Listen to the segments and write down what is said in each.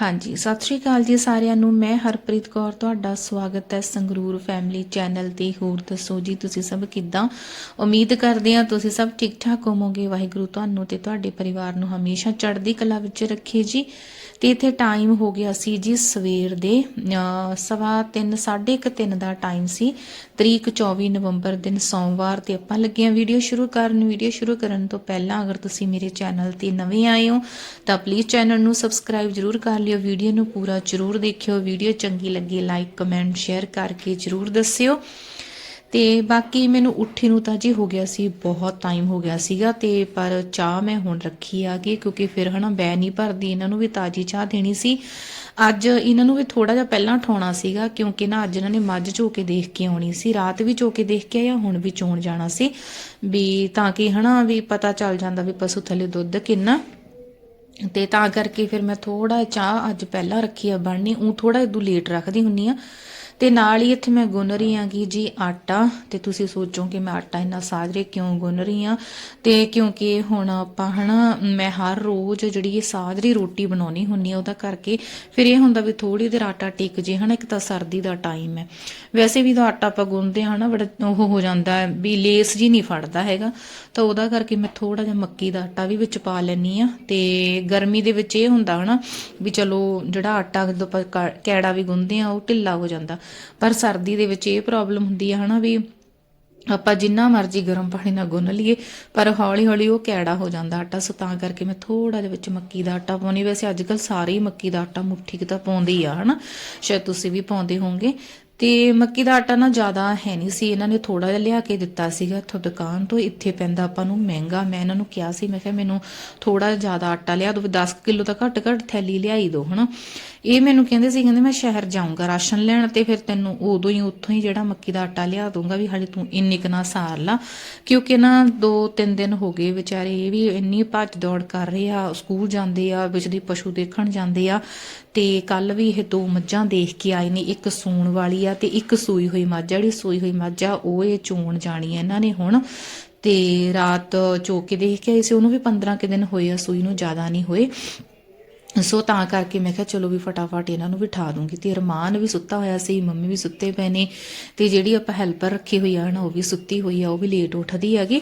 ਹਾਂਜੀ ਸਤਿ ਸ਼੍ਰੀ ਅਕਾਲ ਜੀ ਸਾਰਿਆਂ ਨੂੰ। ਮੈਂ ਹਰਪ੍ਰੀਤ ਕੌਰ ਤੁਹਾਡਾ ਸਵਾਗਤ ਹੈ ਸੰਗਰੂਰ ਫੈਮਿਲੀ ਚੈਨਲ ਤੇ। ਹੋਰ ਦੱਸੋ ਜੀ ਤੁਸੀਂ ਸਭ ਕਿੱਦਾਂ? ਉਮੀਦ ਕਰਦੇ ਹਾਂ ਤੁਸੀਂ ਸਭ ਠੀਕ ਠਾਕ ਹੋਵੋਗੇ। ਵਾਹਿਗੁਰੂ ਤੁਹਾਨੂੰ ਤੇ ਤੁਹਾਡੇ ਪਰਿਵਾਰ ਨੂੰ ਹਮੇਸ਼ਾ ਚੜ੍ਹਦੀ ਕਲਾ ਵਿੱਚ ਰੱਖੇ ਜੀ। ਤੇ ਇੱਥੇ ਟਾਈਮ ਹੋ ਗਿਆ ਸੀ ਜੀ ਸਵੇਰ ਦੇ। ਸਵਾ ਤਿੰਨ, ਸਾਢੇ ਕੁ ਤਿੰਨ ਦਾ ਟਾਈਮ ਸੀ। ਤਰੀਕ 24 ਨਵੰਬਰ ਦਿਨ ਸੋਮਵਾਰ ਤੇ ਆਪਾਂ ਲੱਗੇ ਹਾਂ ਵੀਡੀਓ ਸ਼ੁਰੂ ਕਰਨ। ਵੀਡੀਓ ਸ਼ੁਰੂ ਕਰਨ ਤੋਂ ਪਹਿਲਾਂ ਅਗਰ ਤੁਸੀਂ ਮੇਰੇ ਚੈਨਲ ਤੇ ਨਵੇਂ ਆਏ ਹੋ, ਤਾਂ ਪਲੀਜ਼ ਚੈਨਲ ਨੂੰ ਸਬਸਕ੍ਰਾਈਬ ਜਰੂਰ ਕਰ ਲਿਓ। ਵੀਡੀਓ ਨੂੰ ਪੂਰਾ ਜਰੂਰ ਦੇਖਿਓ। ਵੀਡੀਓ ਚੰਗੀ ਲੱਗੀ ਲਾਈਕ ਕਮੈਂਟ ਸ਼ੇਅਰ ਕਰਕੇ ਜਰੂਰ ਦੱਸਿਓ। ਤੇ ਬਾਕੀ ਮੈਨੂੰ ਉੱਠੀ ਨੂੰ ਤਾਂ ਜੀ ਹੋ ਗਿਆ ਸੀ, ਬਹੁਤ ਟਾਈਮ ਹੋ ਗਿਆ ਸੀਗਾ ਤੇ ਪਰ ਚਾਹ ਮੈਂ ਹੁਣ ਰੱਖੀ ਆ ਗਈ ਕਿਉਂਕਿ ਫਿਰ ਹਨਾ ਬੈ ਨਹੀਂ ਭਰਦੀ। ਇਹਨਾਂ ਨੂੰ ਵੀ ਤਾਜੀ ਚਾਹ ਦੇਣੀ ਸੀ। ਅੱਜ ਇਹਨਾਂ ਨੂੰ ਵੀ ਥੋੜਾ ਜਿਹਾ ਪਹਿਲਾਂ ਉਠਾਉਣਾ ਸੀਗਾ, ਕਿਉਂਕਿ ਨਾ ਅੱਜ ਇਹਨਾਂ ਨੇ ਮੱਝ ਚੋ ਕੇ ਦੇਖ ਕੇ ਆਉਣੀ ਸੀ, ਰਾਤ ਵੀ ਝੋ ਕੇ ਦੇਖ ਕੇ ਆਇਆ ਹੁਣ ਵੀ ਚੋਣ ਜਾਣਾ ਸੀ। ਵੀ ਤਾਂ ਕਿ ਹਨਾ, ਵੀ ਪਤਾ ਚੱਲ ਜਾਂਦਾ ਵੀ ਪਸ਼ੂ ਥੱਲੇ ਦੁੱਧ ਕਿੰਨਾ। ਤੇ ਤਾਂ ਕਰਕੇ ਫਿਰ ਮੈਂ ਥੋੜਾ ਚਾਹ ਅੱਜ ਪਹਿਲਾਂ ਰੱਖੀ ਆ ਬਣਨੀ ਉਹ ਥੋੜਾ ਇਦੋਂ ਲੇਟ ਰੱਖਦੀ ਹੁੰਨੀ ਆ। ਤੇ ਨਾਲ ਹੀ ਇੱਥੇ ਮੈਂ ਗੁੰਨ ਰਹੀ ਹਾਂ ਕਿ ਜੀ ਆਟਾ, ਤੇ ਤੁਸੀਂ ਸੋਚੋ ਕਿ ਮੈਂ ਆਟਾ ਇੰਨਾ ਸਾਜਰੇ ਕਿਉਂ ਗੁੰਨ ਰਹੀ ਹਾਂ? ਤੇ ਕਿਉਂਕਿ ਹੁਣ ਆਪਾਂ ਹਨਾ, ਮੈਂ ਹਰ ਰੋਜ਼ ਜਿਹੜੀ ਇਹ ਸਾਜਰੀ ਰੋਟੀ ਬਣਾਉਣੀ ਹੁੰਨੀ ਆ, ਉਹਦਾ ਕਰਕੇ ਫਿਰ ਇਹ ਹੁੰਦਾ ਵੀ ਥੋੜੀ ਦੇਰ ਆਟਾ ਟਿਕ ਜੇ, ਹਨਾ, ਇੱਕ ਤਾਂ ਸਰਦੀ ਦਾ ਟਾਈਮ ਹੈ। ਵੈਸੇ ਵੀ ਤਾਂ ਆਟਾ ਆਪਾਂ ਗੁੰਨਦੇ ਹਾਂ ਨਾ ਬੜਾ ਉਹ ਹੋ ਜਾਂਦਾ ਹੈ ਵੀ ਲੇਸ ਜੀ ਨਹੀਂ ਫੜਦਾ ਹੈਗਾ। ਤਾਂ ਉਹਦਾ ਕਰਕੇ ਮੈਂ ਥੋੜਾ ਜਿਹਾ ਮੱਕੀ ਦਾ ਆਟਾ ਵੀ ਵਿੱਚ ਪਾ ਲੈਣੀ ਆ ਤੇ ਗਰਮੀ ਦੇ ਵਿੱਚ ਇਹ ਹੁੰਦਾ ਹਨਾ, ਵੀ ਚਲੋ ਜਿਹੜਾ ਆਟਾ ਜਦੋਂ ਆਪਾਂ ਕਾ- ਕੈੜਾ ਵੀ ਗੁੰਨਦੇ ਆ ਉਹ ਢਿੱਲਾ ਹੋ ਜਾਂਦਾ। ਪਰ ਸਰਦੀ ਦੇ ਵਿੱਚ ਇਹ ਪ੍ਰੋਬਲਮ ਹੁੰਦੀ ਆ ਹਨਾ ਵੀ ਆਪਾਂ ਜਿੰਨਾ ਮਰਜ਼ੀ ਗਰਮ ਪਾਣੀ ਨਾਲ ਗੁੰਨ ਲਈਏ, ਪਰ ਹੌਲੀ ਹੌਲੀ ਉਹ ਕੈੜਾ ਹੋ ਜਾਂਦਾ ਆਟਾ, ਸੋ ਤਾਂ ਕਰਕੇ ਮੈਂ ਥੋੜਾ ਜਿਹਾ ਵਿੱਚ ਮੱਕੀ ਦਾ ਆਟਾ ਪਾਉਣੀ ਵੈਸੇ ਅੱਜ ਕੱਲ ਸਾਰੇ ਹੀ ਮੱਕੀ ਦਾ ਆਟਾ ਮੁੱਠੀ ਕੁ ਤਾਂ ਪਾਉਂਦੇ ਹੀ ਆ ਹਨਾ, ਸ਼ਾਇਦ ਤੁਸੀਂ ਵੀ ਪਾਉਂਦੇ ਹੋਵੋਗੇ। ਤੇ ਮੱਕੀ ਦਾ ਆਟਾ ਨਾ ਜ਼ਿਆਦਾ ਹੈ ਨਹੀਂ ਸੀ, ਇਹਨਾਂ ਨੇ ਥੋੜਾ ਜਿਹਾ ਲਿਆ ਕੇ ਦਿੱਤਾ ਸੀਗਾ ਇੱਥੋਂ ਦੁਕਾਨ ਤੋਂ, ਇੱਥੇ ਪੈਂਦਾ ਆਪਾਂ ਨੂੰ ਮਹਿੰਗਾ। ਮੈਂ ਇਹਨਾਂ ਨੂੰ ਕਿਹਾ ਸੀ, ਮੈਂ ਕਿਹਾ ਮੈਨੂੰ ਥੋੜਾ ਜ਼ਿਆਦਾ ਆਟਾ ਲਿਆ ਦਿਓ, ਵੀ 10 ਕਿਲੋ ਤਾਂ ਘੱਟ ਘੱਟ ਥੈਲੀ ਲਿਆਈ ਦਿਓ ਹਨਾ। ਇਹ ਮੈਨੂੰ ਕਹਿੰਦੇ ਸੀ, ਕਹਿੰਦੇ ਮੈਂ ਸ਼ਹਿਰ ਜਾਊਂਗਾ ਰਾਸ਼ਨ ਲੈਣ ਤੇ ਫਿਰ ਤੈਨੂੰ ਉਦੋਂ ਹੀ, ਉੱਥੋਂ ਹੀ ਜਿਹੜਾ ਮੱਕੀ ਦਾ ਆਟਾ ਲਿਆ ਦੂੰਗਾ ਵੀ ਹਜੇ ਤੂੰ ਇੰਨੀ ਕੁ ਨਾ ਸਾਰ ਲਾ ਕਿਉਂਕਿ ਨਾ 2-3 ਦਿਨ ਹੋ ਗਏ ਵਿਚਾਰੇ ਇਹ ਵੀ ਇੰਨੀ ਭੱਜ ਦੌੜ ਕਰ ਰਹੇ ਆ, ਸਕੂਲ ਜਾਂਦੇ ਆ ਵਿੱਚ ਦੀ ਪਸ਼ੂ ਦੇਖਣ ਜਾਂਦੇ ਆ ਤੇ ਕੱਲ ਵੀ ਇਹ ਦੋ ਮੱਝਾਂ ਦੇਖ ਕੇ ਆਏ ਨੇ, ਇੱਕ ਸੂਣ ਵਾਲੀ ਆ ਤੇ ਇੱਕ ਸੂਈ ਹੋਈ ਮੱਝ ਆ। ਜਿਹੜੀ ਸੂਈ ਹੋਈ ਮੱਝ ਆ, ਉਹ ਇਹ ਚੋਣ ਜਾਣੀ ਆ ਇਹਨਾਂ ਨੇ ਹੁਣ ਤੇ ਰਾਤ ਚੋ ਕੇ ਦੇਖ ਕੇ ਆਏ ਸੀ, ਉਹਨੂੰ ਵੀ 15 ਕਿ ਦਿਨ ਹੋਏ ਆ, ਸੂਈ ਨੂੰ ਜ਼ਿਆਦਾ ਨਹੀਂ ਹੋਏ ਸੋ ਤਾਂ ਕਰਕੇ ਮੈਂ ਕਿਹਾ ਚਲੋ ਵੀ ਫਟਾਫਟ ਇਹਨਾਂ ਨੂੰ ਬਿਠਾ ਦੂੰਗੀ। ਤੇ ਅਰਮਾਨ ਵੀ ਸੁੱਤਾ ਹੋਇਆ ਸੀ, ਮੰਮੀ ਵੀ ਸੁੱਤੇ ਪਏ ਨੇ ਤੇ ਜਿਹੜੀ ਆਪਾਂ ਹੈਲਪਰ ਰੱਖੀ ਹੋਈ ਆ ਨਾ, ਉਹ ਵੀ ਸੁੱਤੀ ਹੋਈ ਆ, ਉਹ ਵੀ ਲੇਟ ਉੱਠਦੀ ਹੈਗੀ।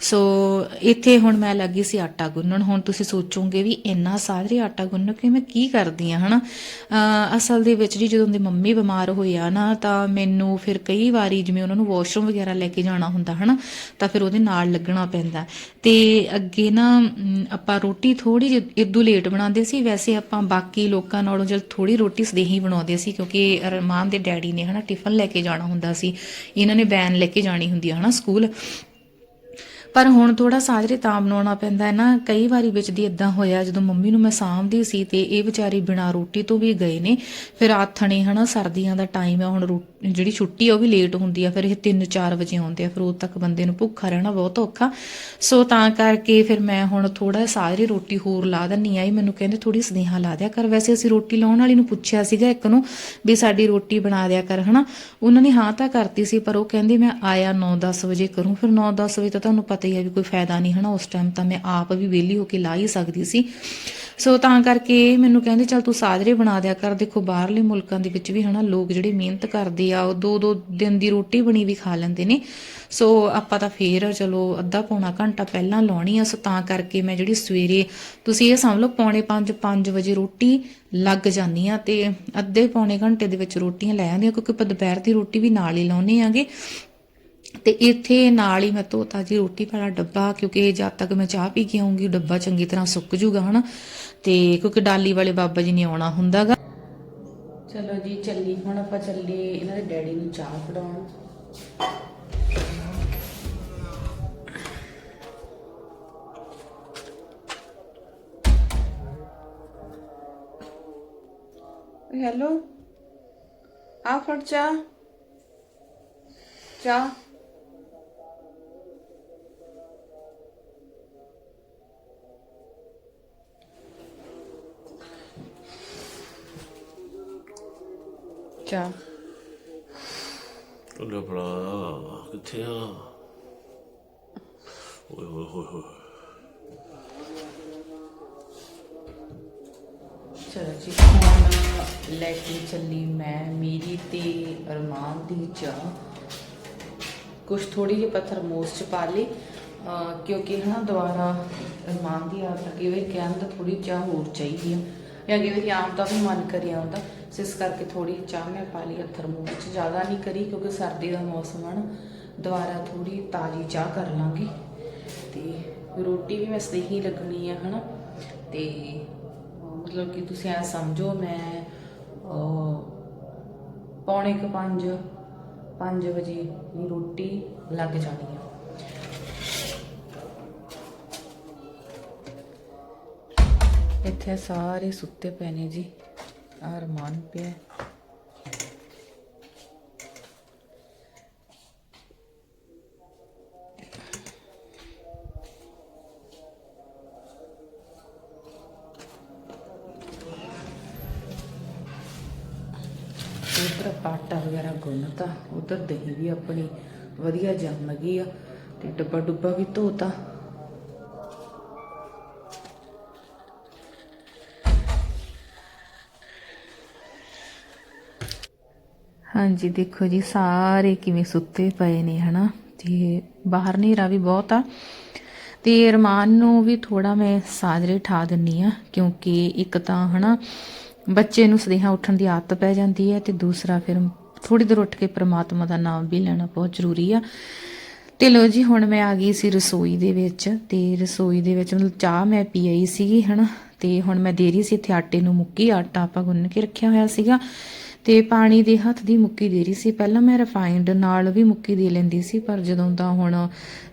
ਸੋ ਇੱਥੇ ਹੁਣ ਮੈਂ ਲੱਗੀ ਸੀ ਆਟਾ ਗੁੰਨਣ। ਹੁਣ ਤੁਸੀਂ ਸੋਚੋਗੇ ਵੀ ਇੰਨਾ ਸਾਜਰੇ ਆਟਾ ਗੁੰਨ ਕੇ ਮੈਂ ਕੀ ਕਰਦੀ ਆ, ਹਨਾ? ਅਹ ਅਸਲ ਦੇ ਵਿੱਚ ਜੀ ਜਦੋਂ ਦੀ ਮੰਮੀ ਬਿਮਾਰ ਹੋਈ ਆ ਨਾ, ਤਾਂ ਮੈਨੂੰ ਫਿਰ ਕਈ ਵਾਰੀ ਜਿਵੇਂ ਉਹਨਾਂ ਨੂੰ ਵਾਸ਼ਰੂਮ ਵਗੈਰਾ ਲੈ ਕੇ ਜਾਣਾ ਹੁੰਦਾ, ਹਨਾ? ਤਾਂ ਫਿਰ ਉਹਦੇ ਨਾਲ ਲੱਗਣਾ ਪੈਂਦਾ। ਤੇ ਅੱਗੇ ਨਾ ਆਪਾਂ ਰੋਟੀ ਥੋੜੀ ਜਿਹੀ ਇਦੋਂ ਲੇਟ ਬਣਾਉਂਦੇ ਸੀ ਵੈਸੇ ਆਪਾਂ ਬਾਕੀ ਲੋਕਾਂ ਨਾਲੋਂ ਜਦ ਥੋੜੀ ਰੋਟੀ ਸਦੇਹੀ ਬਣਾਉਂਦੇ ਸੀ, ਕਿਉਂਕਿ ਅਰਮਾਨ ਦੇ ਡੈਡੀ ਨੇ ਹਨਾ ਟਿਫਨ ਲੈ ਕੇ ਜਾਣਾ ਹੁੰਦਾ ਸੀ, ਇਹਨਾਂ ਨੇ ਵੈਨ ਲੈ ਕੇ ਜਾਣੀ ਹੁੰਦੀ ਹੈ ਹਨਾ ਸਕੂਲ ਪਰ ਹੁਣ ਥੋੜਾ ਸਾਜਰੇ ਤਾਂ ਬਣਾਉਣਾ ਪੈਂਦਾ ਹੈ ਨਾ। ਕਈ ਵਾਰੀ ਵਿੱਚ ਦੀ ਇਦਾਂ ਹੋਇਆ, ਜਦੋਂ ਮੰਮੀ ਨੂੰ ਮੈਂ ਸਾਂਭਦੀ ਸੀ ਤੇ ਇਹ ਵਿਚਾਰੀ ਬਿਨਾਂ ਰੋਟੀ ਤੋਂ ਵੀ ਗਏ ਨੇ। ਫਿਰ ਆਥਣੇ ਹਨਾ, ਸਰਦੀਆਂ ਦਾ ਟਾਈਮ ਹੈ ਹੁਣ ਜਿਹੜੀ ਛੁੱਟੀ ਆ ਉਹ ਵੀ ਲੇਟ ਹੁੰਦੀ ਆ, ਫਿਰ ਇਹ 3-4 ਵਜੇ ਆਉਂਦੇ ਆ, ਫਿਰ ਉਦੋਂ ਤੱਕ ਬੰਦੇ ਨੂੰ ਭੁੱਖਾ ਰਹਿਣਾ ਬਹੁਤ ਔਖਾ। ਸੋ ਤਾਂ ਕਰਕੇ ਫਿਰ ਮੈਂ ਹੁਣ ਥੋੜਾ ਸਾਜਰੇ ਰੋਟੀ ਹੋਰ ਲਾ ਦਿੰਨੀ ਆਈ ਮੈਨੂੰ ਕਹਿੰਦੇ ਥੋੜੀ ਸਨੇਹਾ ਲਾ ਦਿਆ ਕਰ। ਵੈਸੇ ਅਸੀਂ ਰੋਟੀ ਲਾਉਣ ਵਾਲੀ ਨੂੰ ਪੁੱਛਿਆ ਸੀਗਾ ਇੱਕ ਨੂੰ ਵੀ ਸਾਡੀ ਰੋਟੀ ਬਣਾ ਦਿਆ ਕਰ, ਹਨਾ। ਉਹਨਾਂ ਨੇ ਹਾਂ ਤਾਂ ਕਰਤੀ ਸੀ, ਪਰ ਉਹ ਕਹਿੰਦੇ ਮੈਂ ਆਇਆ 9-10 ਵਜੇ ਕਰੂੰ। ਫਿਰ 9-10 ਵਜੇ ਤਾਂ ਤੁਹਾਨੂੰ ਪਤਾ ਹੀ ਹੈ ਵੀ ਕੋਈ ਫਾਇਦਾ ਨਹੀਂ ਹਨਾ, ਉਸ ਟਾਈਮ ਤਾਂ ਮੈਂ ਆਪ ਵੀ ਵਿਹਲੀ ਹੋ ਕੇ ਲਾ ਹੀ ਸਕਦੀ ਸੀ। ਸੋ ਤਾਂ ਕਰਕੇ ਮੈਨੂੰ ਕਹਿੰਦੇ, ਚਲ ਤੂੰ ਸਾਜਰੇ ਬਣਾ ਦਿਆ ਕਰ, ਦੇਖੋ ਬਾਹਰਲੇ ਮੁਲਕਾਂ ਦੇ ਵਿੱਚ ਵੀ ਹਨਾ ਲੋਕ ਜਿਹੜੇ ਮਿਹਨਤ ਕਰਦੇ ਆ, ਉਹ ਦੋ ਦੋ ਦਿਨ ਦੀ ਰੋਟੀ ਬਣੀ ਵੀ ਖਾ ਲੈਂਦੇ ਨੇ। ਸੋ ਆਪਾਂ ਤਾਂ ਫੇਰ ਚਲੋ ਅੱਧਾ ਪੌਣਾ ਘੰਟਾ ਪਹਿਲਾਂ ਲਾਉਣੀ ਆ ਸੋ ਤਾਂ ਕਰਕੇ ਮੈਂ ਜਿਹੜੀ ਸਵੇਰੇ ਤੁਸੀਂ ਇਹ ਸਮਝ ਲਓ ਪੌਣੇ 5 5 ਵਜੇ ਰੋਟੀ ਲੱਗ ਜਾਂਦੀ ਆ ਤੇ ਅੱਧੇ ਪੌਣੇ ਘੰਟੇ ਦੇ ਵਿੱਚ ਰੋਟੀਆਂ ਲੈ ਆਉਂਦੀਆਂ ਕਿਉਂਕਿ ਆਪਾਂ ਦੁਪਹਿਰ ਦੀ ਰੋਟੀ ਵੀ ਨਾਲ ਹੀ ਲਾਉਨੇ ਆਗੇ। ਤੇ ਇੱਥੇ ਨਾਲ ਹੀ ਮੈਂ ਧੋਤਾ ਜੀ ਰੋਟੀ ਵਾਲਾ ਡੱਬਾ, ਕਿਉਂਕਿ ਜਦ ਤੱਕ ਮੈਂ ਚਾਹ ਪੀ ਕੇ ਆਉਂਗੀ ਡੱਬਾ ਚੰਗੀ ਤਰ੍ਹਾਂ ਸੁੱਕ ਜੂਗਾ, ਹਨਾ? ਤੇ ਕਿਉਂਕਿ ਡਾਲੀ ਵਾਲੇ ਬਾਬਾ ਜੀ ਨੇ ਆਉਣਾ ਹੁੰਦਾਗਾ। ਚਲੋ ਜੀ, ਚੱਲੀ, ਹੁਣ ਆਪਾਂ ਚੱਲੇ ਇਹਨਾਂ ਦੇ ਡੈਡੀ ਨੂੰ ਚਾਹ ਫੜਾਉਣ। ਹੈਲੋ ਆ ਫੜ ਚਾਹ। ਚਾਹ। ਚਾਹ ਲੈ ਫੜਾ ਕਿੱਥੇ ਆ ਓਏ ਹੋਏ ਹੋਏ ਹੋਏ ਚਲ ਜੀ ਹੁਣ ਲੈ ਕੇ ਚੱਲੀ ਮੈਂ ਮੇਰੀ ਤੇ ਅਰਮਾਨ ਦੀ ਚਾਹ। ਕੁਛ ਥੋੜੀ ਜਿਹੀ ਪੱਥਰ ਮੋਸ ਚ ਪਾ ਲਈ ਕਿਉਂਕਿ ਹਨਾ ਦੁਬਾਰਾ ਅਰਮਾਨ ਦੀ ਆਦਤ ਅੱਗੇ ਵੀ ਕਹਿੰਦਾ ਥੋੜੀ ਚਾਹ ਹੋਰ ਚਾਹੀਦੀ ਆ। ਜਾਂ ਅੱਗੇ ਵੀ ਆਮ ਤਾਂ ਵੀ ਮਨ ਕਰੀ ਆਉਂਦਾ। ਸੋ ਇਸ ਕਰਕੇ ਥੋੜੀ ਚਾਹ ਮੈਂ ਪਾ ਲਈ, ਅੱਥਰ ਮੂੰਹ ਵਿੱਚ ਜ਼ਿਆਦਾ ਨਹੀਂ ਕਰੀ ਕਿਉਂਕਿ ਸਰਦੀ ਦਾ ਮੌਸਮ ਆ ਨਾ, ਦੁਬਾਰਾ ਥੋੜੀ ਤਾਜ਼ੀ ਚਾਹ ਕਰ ਲਾਂਗੇ। ਤੇ ਰੋਟੀ ਵੀ ਮੈਂ ਸਹੀ ਲੱਗਣੀ ਆ, ਹਨਾ? ਤੇ ਅਹ ਮਤਲਬ ਕਿ ਤੁਸੀਂ ਐ ਸਮਝੋ, ਮੈਂ ਪੌਣੇ ਕੁ ਪੰਜ 5 ਵਜੇ ਰੋਟੀ ਲੱਗ ਜਾਣੀ ਆ। ਇੱਥੇ ਸਾਰੇ ਸੁੱਤੇ ਪਏ ਨੇ ਜੀ। ਅਰਮਾਨ ਪਿਆ ਉਧਰ ਆਟਾ ਵਗੈਰਾ ਗੁੰਨਤਾ, ਉਧਰ ਦਹੀਂ ਵੀ ਆਪਣੀ ਵਧੀਆ ਜੰਮ ਗਈ ਆ ਤੇ ਡੱਬਾ ਡੁੱਬਾ ਵੀ ਧੋਤਾ। ਹਾਂਜੀ, ਦੇਖੋ ਜੀ, ਸਾਰੇ ਕਿਵੇਂ ਸੁੱਤੇ ਪਏ ਨੇ, ਹਨਾ? ਤੇ ਬਾਹਰ ਹਨੇਰਾ ਵੀ ਬਹੁਤ ਆ। ਤੇ ਰਮਾਨ ਨੂੰ ਵੀ ਥੋੜਾ ਮੈਂ ਸਾਜਰੇ ਠਾ ਦਿੰਨੀ ਆ, ਕਿਉਂਕਿ ਇੱਕ ਤਾਂ, ਹਨਾ, ਬੱਚੇ ਨੂੰ ਸਦੇਹਾ ਉੱਠਣ ਦੀ ਆਦਤ ਪੈ ਜਾਂਦੀ ਹੈ ਤੇ ਦੂਸਰਾ ਫਿਰ ਥੋੜੀ ਦੇਰ ਉੱਠ ਕੇ ਪ੍ਰਮਾਤਮਾ ਦਾ ਨਾਮ ਵੀ ਲੈਣਾ ਬਹੁਤ ਜ਼ਰੂਰੀ ਆ। ਤੇ ਲੋ ਜੀ, ਹੁਣ ਮੈਂ ਆ ਗਈ ਸੀ ਰਸੋਈ ਦੇ ਵਿੱਚ ਤੇ ਰਸੋਈ ਦੇ ਵਿੱਚ ਮਤਲਬ ਚਾਹ ਮੈਂ ਪੀ ਆਈ ਸੀਗੀ, ਹਨਾ? ਤੇ ਹੁਣ ਮੈਂ ਦੇ ਰਹੀ ਸੀ, ਇੱਥੇ ਆਟੇ ਨੂੰ ਮੁੱਕੀ, ਆਟਾ ਆਪਾਂ ਗੁੰਨ ਕੇ ਰੱਖਿਆ ਹੋਇਆ ਸੀਗਾ। ਤੇ ਪਾਣੀ ਦੇ ਹੱਥ ਦੀ ਮੁੱਕੀ ਦੇ ਰਹੀ ਸੀ। ਪਹਿਲਾਂ ਮੈਂ ਰਿਫਾਈਨਡ ਨਾਲ ਵੀ ਮੁੱਕੀ ਦੇ ਲੈਂਦੀ ਸੀ, ਪਰ ਜਦੋਂ ਤਾਂ ਹੁਣ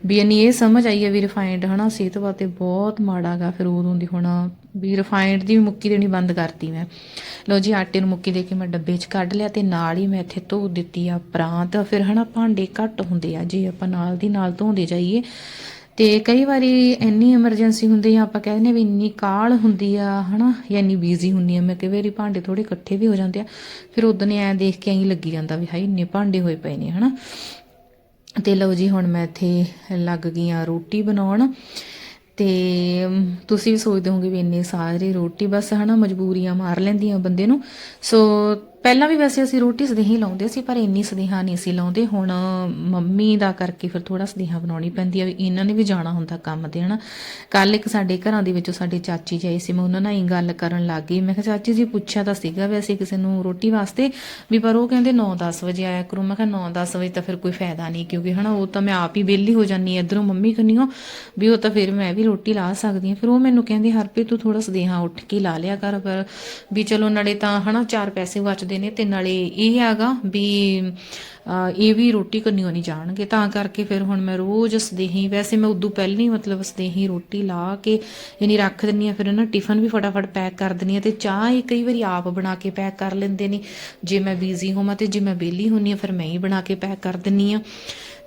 ਵੀ ਇੰਨੀ ਇਹ ਸਮਝ ਆਈ ਹੈ ਵੀ ਰਿਫਾਈਨਡ ਹਨਾ, ਸਿਹਤ ਵਾਸਤੇ ਬਹੁਤ ਮਾੜਾ ਗਾ, ਫਿਰ ਉਦੋਂ ਦੀ ਹੁਣ ਵੀ ਰਿਫਾਈਨਡ ਦੀ ਵੀ ਮੁੱਕੀ ਦੇਣੀ ਬੰਦ ਕਰਤੀ ਮੈਂ। ਲੋ ਜੀ, ਆਟੇ ਨੂੰ ਮੁੱਕੀ ਦੇ ਕੇ ਮੈਂ ਡੱਬੇ 'ਚ ਕੱਢ ਲਿਆ ਤੇ ਨਾਲ ਹੀ ਮੈਂ ਇੱਥੇ ਧੋ ਦਿੱਤੀ ਆ ਪ੍ਰਾਂਤ। ਫਿਰ ਹਨਾ ਭਾਂਡੇ ਘੱਟ ਹੁੰਦੇ ਆ ਜੇ, ਆਪਾਂ ਨਾਲ ਦੀ ਨਾਲ ਧੋਂਦੇ ਜਾਈਏ। ਤੇ ਕਈ ਵਾਰੀ ਇੰਨੀ ਐਮਰਜੈਂਸੀ ਹੁੰਦੀ ਆ, ਆਪਾਂ ਕਹਿੰਦੇ ਨੇ ਵੀ ਇੰਨੀ ਕਾਲ ਹੁੰਦੀ ਆ, ਹਨਾ, ਜਾਂ ਇੰਨੀ ਬੀਜ਼ੀ ਹੁੰਦੀ ਆ, ਮੈਂ ਕਈ ਵਾਰੀ ਭਾਂਡੇ ਥੋੜੇ ਇਕੱਠੇ ਵੀ ਹੋ ਜਾਂਦੇ ਆ, ਫਿਰ ਉਦੋਂ ਐ ਦੇਖ ਕੇ ਐਂ ਲੱਗੀ ਜਾਂਦਾ ਵੀ ਹਾਈ ਇੰਨੇ ਭਾਂਡੇ ਹੋਏ ਪਏ ਨੇ, ਹਨਾ। ਤੇ ਲਓ ਜੀ, ਹੁਣ ਮੈਂ ਇੱਥੇ ਲੱਗ ਗਈ ਆ ਰੋਟੀ ਬਣਾਉਣ। ਤੇ ਤੁਸੀਂ ਵੀ ਸੋਚਦੇ ਹੋਗੇ ਵੀ ਇੰਨੇ ਸਾਰੇ ਰੋਟੀ ਬਸ, ਹਨਾ, ਮਜਬੂਰੀਆਂ ਮਾਰ ਲੈਂਦੀਆਂ ਬੰਦੇ ਨੂੰ। ਸੋ ਪਹਿਲਾਂ ਵੀ ਵੈਸੇ ਅਸੀਂ ਰੋਟੀ ਸਦੇਹੀ ਲਾਉਂਦੇ ਸੀ, ਪਰ ਇੰਨੀ ਸਦੇਹਾ ਨਹੀਂ ਸੀ ਲਾਉਂਦੇ। ਹੁਣ ਮੰਮੀ ਦਾ ਕਰਕੇ ਫਿਰ ਥੋੜਾ ਸਦੇਹਾ ਬਣਾਉਣੀ ਪੈਂਦੀ ਆ, ਵੀ ਇਹਨਾਂ ਨੇ ਵੀ ਜਾਣਾ ਹੁੰਦਾ ਕੰਮ ਤੇ, ਹਨਾ। ਕੱਲ ਇੱਕ ਸਾਡੇ ਘਰਾਂ ਦੇ ਵਿੱਚੋਂ ਸਾਡੇ ਚਾਚੀ ਜੀ ਆਏ ਸੀ, ਮੈਂ ਉਹਨਾਂ ਨਾਲ ਹੀ ਗੱਲ ਕਰਨ ਲੱਗ ਗਈ। ਮੈਂ ਕਿਹਾ, ਚਾਚੀ ਜੀ ਪੁੱਛਿਆ ਤਾਂ ਸੀਗਾ ਵੈਸੇ ਕਿਸੇ ਨੂੰ ਰੋਟੀ ਵਾਸਤੇ ਵੀ, ਪਰ ਉਹ ਕਹਿੰਦੇ 9-10 ਵਜੇ ਆਇਆ ਕਰੋ। ਮੈਂ ਕਿਹਾ 9-10 ਵਜੇ ਤਾਂ ਫਿਰ ਕੋਈ ਫਾਇਦਾ ਨਹੀਂ, ਕਿਉਂਕਿ, ਹਨਾ, ਉਹ ਤਾਂ ਮੈਂ ਆਪ ਹੀ ਵਿਹਲੀ ਹੋ ਜਾਂਦੀ ਇਧਰੋਂ ਮੰਮੀ ਕੰਨੀਓ, ਵੀ ਉਹ ਤਾਂ ਫਿਰ ਮੈਂ ਵੀ ਰੋਟੀ ਲਾ ਸਕਦੀ ਹਾਂ। ਫਿਰ ਉਹ ਮੈਨੂੰ ਕਹਿੰਦੇ, ਹਰਪ੍ਰੀਤ ਤੂੰ ਥੋੜਾ ਸਦੇਹਾ ਉੱਠ ਕੇ ਲਾ ਲਿਆ ਕਰ, ਪਰ ਵੀ ਚਲੋ, ਨਾਲੇ ਤਾਂ, ਹਨਾ, ਚਾਰ ਪੈਸੇ ਬਚਦੇ ਨੇ ਤੇ ਨਾਲੇ ਇਹ ਹੈਗਾ ਵੀ ਇਹ ਵੀ ਰੋਟੀ ਕੰਨੀਓ ਨਹੀਂ ਜਾਣਗੇ। ਤਾਂ ਕਰਕੇ ਫਿਰ ਹੁਣ ਮੈਂ ਰੋਜ਼ ਸਦੇਹੀ, ਵੈਸੇ ਮੈਂ ਉਦੋਂ ਪਹਿਲਾਂ ਹੀ ਮਤਲਬ ਸਦੇਹੀ ਰੋਟੀ ਲਾ ਕੇ ਯਾਨੀ ਰੱਖ ਦਿੰਨੀ ਆ ਫਿਰ ਨਾ ਟਿਫਨ ਵੀ ਫਟਾਫਟ ਪੈਕ ਕਰ ਦਿੰਨੀ ਆ ਤੇ ਚਾਹ ਹੀ ਕਈ ਵਾਰੀ ਆਪ ਬਣਾ ਕੇ ਪੈਕ ਕਰ ਲੈਂਦੇ ਨੇ। ਜੇ ਮੈਂ ਬਿਜ਼ੀ ਹੋਵਾਂ ਤੇ ਜੇ ਮੈਂ ਵਿਹਲੀ ਹੁੰਨੀ ਆ ਫਿਰ ਮੈਂ ਹੀ ਬਣਾ ਕੇ ਪੈਕ ਕਰ ਦਿੰਨੀ ਆ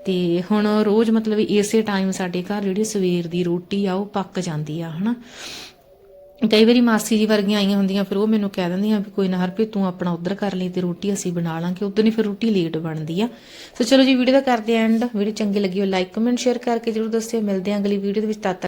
ਤੇ ਹੁਣ ਰੋਜ਼ ਮਤਲਬ ਇਸੇ ਟਾਈਮ ਸਾਡੇ ਘਰ ਜਿਹੜੀ ਸਵੇਰ ਦੀ ਰੋਟੀ ਆ, ਉਹ ਪੱਕ ਜਾਂਦੀ ਆ, ਹਨਾ? ਕਈ ਵਾਰੀ ਮਾਸੀ ਜੀ ਵਰਗੀਆਂ ਆਈਆਂ ਹੁੰਦੀਆਂ, ਫਿਰ ਉਹ ਮੈਨੂੰ ਕਹਿ ਦਿੰਦੀਆਂ ਵੀ ਕੋਈ ਨਾ ਹਰਪ੍ਰੀਤ, ਤੂੰ ਆਪਣਾ ਉਧਰ ਕਰ ਲਈ ਤੇ ਰੋਟੀ ਅਸੀਂ ਬਣਾ ਲਾਂਗੇ। ਉਦੋਂ ਨਹੀਂ ਫਿਰ ਰੋਟੀ ਲੇਟ ਬਣਦੀ ਆ। ਸੋ ਚਲੋ ਜੀ ਵੀਡੀਓ ਦਾ ਕਰਦੇ ਐਂਡ ਵੀਡੀਓ ਚੰਗੀ ਲੱਗੀ ਹੋ ਲਾਈਕ ਕਮੈਂਟ ਸ਼ੇਅਰ ਕਰਕੇ ਜਰੂਰ ਦੱਸਿਓ। ਮਿਲਦੇ ਆਂ ਅਗਲੀ ਵੀਡੀਓ ਦੇ ਵਿੱਚ, ਤਦ ਤੱਕ